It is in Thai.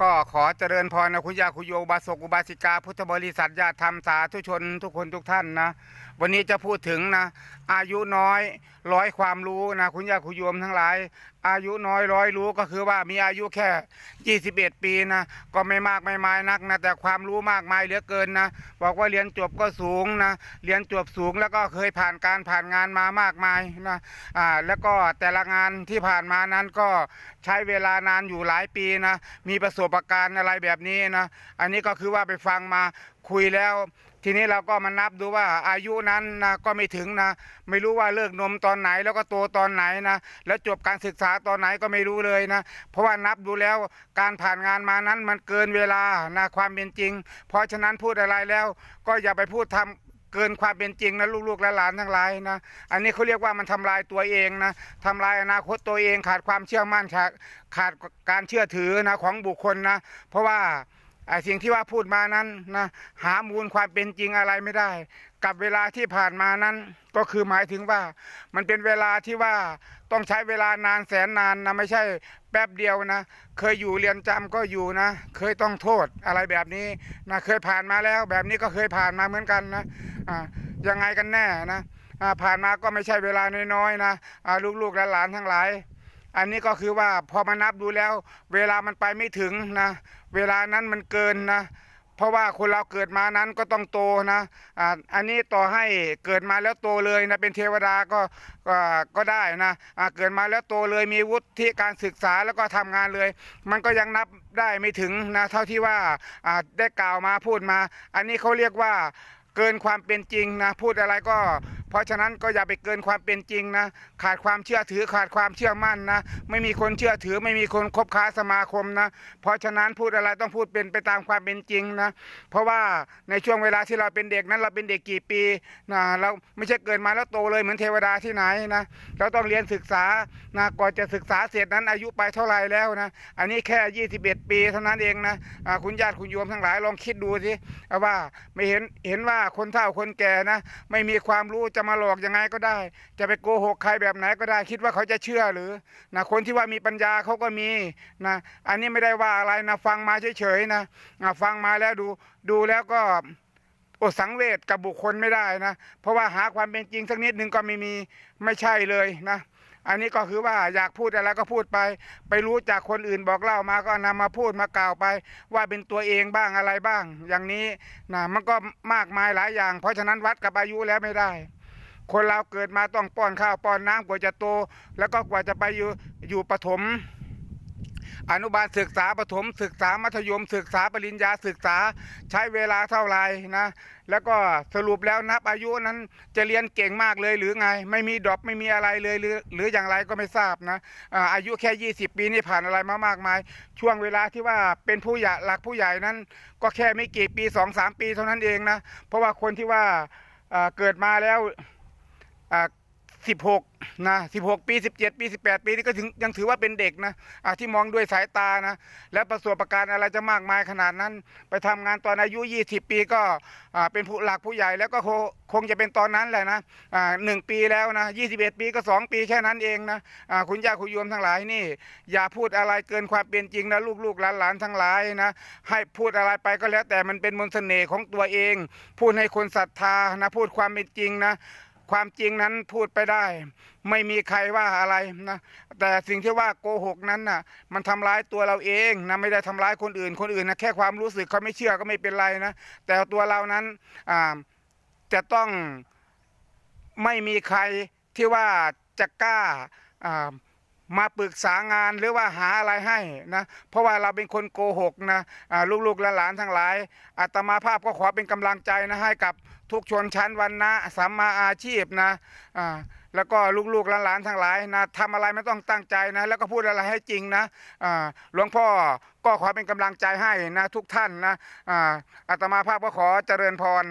ก็ขอเจริญพรนะคุณยาคุณโยบาสกุบาสิกา พุทธบริษัทญาติธรรมสาธุชนทุกคนทุกท่านนะ วันนี้จะพูดถึงนะ อายุน้อยร้อยความรู้นะคุณยาคุณโยมทั้งหลาย อายุน้อยร้อยรู้ก็คือว่ามีอายุแค่ 21 ปีนะ ก็ไม่มากไม่มายนักนะแต่ความรู้มากมายเหลือเกินนะ บอกว่าเรียนจบก็สูงนะเรียนจบสูงแล้วก็เคยผ่านการผ่านงานมามากมายนะอ่าแล้วก็แต่ละงานที่ผ่านมานั้นก็ใช้เวลานานอยู่หลายปีนะมีประสบการณ์อะไรแบบนี้นะ อันนี้ก็คือว่าไปฟังมาคุยแล้ว ทีนี้เราก็มานับดูว่าอายุนั้นนะก็ไม่ถึงนะ ไม่รู้ว่าเลิกนมตอนไหนแล้วก็โตตอนไหนนะ แล้วจบการศึกษาตอนไหนก็ไม่รู้เลยนะ เพราะว่านับดูแล้วการผ่านงานมานั้นมันเกินเวลานะความเป็นจริง เพราะฉะนั้นพูดอะไรแล้ว ก็อย่าไปพูดทำเกินความเป็นจริงนะลูกๆและหลานทั้งหลายนะ อันนี้เขาเรียกว่ามันทำลายตัวเองนะทำลายอนาคตตัวเองขาดความเชื่อมั่นขาดขาดการเชื่อถือนะของบุคคลนะ เพราะว่า ไอ้สิ่งที่ว่าพูดมานั้นนะหามูลความเป็นจริงอะไรไม่ได้ กับเวลาที่ผ่านมานั้น ก็คือหมายถึงว่า มันเป็นเวลาที่ว่าต้องใช้เวลานานแสนนานนะไม่ใช่แป๊บเดียวนะ เคยอยู่เรียนจำก็อยู่นะ เคยต้องโทษอะไรแบบนี้นะเคยผ่านมาแล้ว แบบนี้ก็เคยผ่านมาเหมือนกันนะอ่ายังไงกันแน่นะอ่าผ่านมาก็ไม่ใช่เวลาน้อยๆนะอ่าลูกๆและหลานทั้งหลาย อันนี้ก็คือว่าพอมานับดูแล้ว เวลามันไปไม่ถึงนะ เวลานั้นมันเกินนะ เพราะว่าคนเราเกิดมานั้นก็ต้องโตนะอ่าอันนี้ต่อให้เกิดมาแล้วโตเลยนะเป็นเทวดาก็ก็ก็ได้นะอ่าเกิดมาแล้วโตเลยมีวุฒิการศึกษาแล้วก็ทำงานเลย มันก็ยังนับได้ไม่ถึงนะเท่าที่ว่าอ่าได้กล่าวมาพูดมา อันนี้เขาเรียกว่าเกินความเป็นจริงนะพูดอะไรก็ เพราะฉะนั้นก็อย่าไปเกินความเป็นจริงนะ ขาดความเชื่อถือขาดความเชื่อมั่นนะ ไม่มีคนเชื่อถือไม่มีคนคบค้าสมาคมนะ เพราะฉะนั้นพูดอะไรต้องพูดเป็นไปตามความเป็นจริงนะ เพราะว่าในช่วงเวลาที่เราเป็นเด็กนั้นเราเป็นเด็กกี่ปีนะเราไม่ใช่เกิดมาแล้วโตเลยเหมือนเทวดาที่ไหนนะเราต้องเรียนศึกษานะก่อนจะศึกษาเสร็จนั้นอายุไปเท่าไหร่แล้วนะ อันนี้แค่ 21 ปีเท่านั้นเองนะคุณญาติคุณโยมทั้งหลายลองคิดดูสิว่าไม่เห็นเห็นว่าคนเฒ่าคนแก่นะ ไม่มีความรู้จะมาหลอกยังไงก็ได้ จะไปโกหกใครแบบไหนก็ได้ คิดว่าเขาจะเชื่อหรือนะคนที่ว่ามีปัญญาเขาก็มีนะอันนี้ไม่ได้ว่าอะไรนะฟังมาเฉยๆนะอะฟังมาแล้วดูดูแล้วก็อดสังเวชกับบุคคลไม่ได้นะ เพราะว่าหาความเป็นจริงสักนิดหนึ่งก็ไม่มีไม่ใช่เลยนะอันนี้ก็คือว่าอยากพูดอะไรก็พูดไป ไปรู้จากคนอื่นบอกเล่ามาก็นำมาพูดมากล่าวไป ว่าเป็นตัวเองบ้างอะไรบ้าง อย่างนี้นะมันก็มากมายหลายอย่าง เพราะฉะนั้นวัดกับอายุแล้วไม่ได้ คนเราเกิดมาต้องป้อนข้าวป้อนน้ำกว่าจะโต แล้วก็กว่าจะไปอยู่อยู่ปฐมอนุบาลศึกษาปฐมศึกษามัธยม ศึกษาปริญญาศึกษาใช้เวลาเท่าไหร่นะ แล้วก็สรุปแล้วนับอายุนั้นจะเรียนเก่งมากเลยหรือไง ไม่มีดรอปไม่มีอะไรเลยหรือหรืออย่างไรก็ไม่ทราบนะอายุแค่ 20 ปีนี่ผ่านอะไรมามากมาย ช่วงเวลาที่ว่าเป็นผู้ใหญ่หลักผู้ใหญ่นั้น ก็แค่ไม่กี่ปีสองสามปีเท่านั้นเองนะ เพราะว่าคนที่ว่าเกิดมาแล้ว อ่าสิบหกนะสิบหกปีสิบเจ็ดปีสิบแปดปีนี่ก็ถึงยังถือว่าเป็นเด็กนะอ่าที่มองด้วยสายตานะ และประสบการณ์อะไรจะมากมายขนาดนั้น ไปทำงานตอนอายุ20ปีก็อ่าเป็นผู้หลักผู้ใหญ่แล้วก็คงคงจะเป็นตอนนั้นแหละนะอ่าหนึ่งปีแล้วนะ21ปีก็2ปีแค่นั้นเองนะอ่าคุณย่าคุณโยมทั้งหลายนี่ อย่าพูดอะไรเกินความเป็นจริงนะลูกๆหลานๆทั้งหลายนะให้พูดอะไรไปก็แล้วแต่มันเป็นมนต์เสน่ห์ของตัวเอง พูดให้คนศรัทธานะพูดความเป็นจริงนะ ความจริงนั้นพูดไปได้ ไม่มีใครว่าอะไรนะแต่สิ่งที่ว่าโกหกนั้นน่ะ มันทำร้ายตัวเราเองนะไม่ได้ทำร้ายคนอื่น คนอื่นนะแค่ความรู้สึกเขาไม่เชื่อก็ไม่เป็นไรนะแต่ตัวเรานั้นอ่าจะต้องไม่มีใครที่ว่าจะกล้าอ่า มาปรึกษางานหรือว่าหาอะไรให้นะเพราะว่าเราเป็นคนโกหกนะลูกๆและหลานทั้งหลายอาตมาภาพก็ขอเป็นกำลังใจนะให้กับทุกชนชั้นวันนะสัมมาอาชีพนะอ่าแล้วก็ลูกๆหลานๆทั้งหลายนะทำอะไรไม่ต้องตั้งใจนะ แล้วก็พูดอะไรให้จริงนะหลวงพ่อก็ขอเป็นกำลังใจให้นะทุกท่านนะอ่าอาตมาภาพก็ขอเจริญพร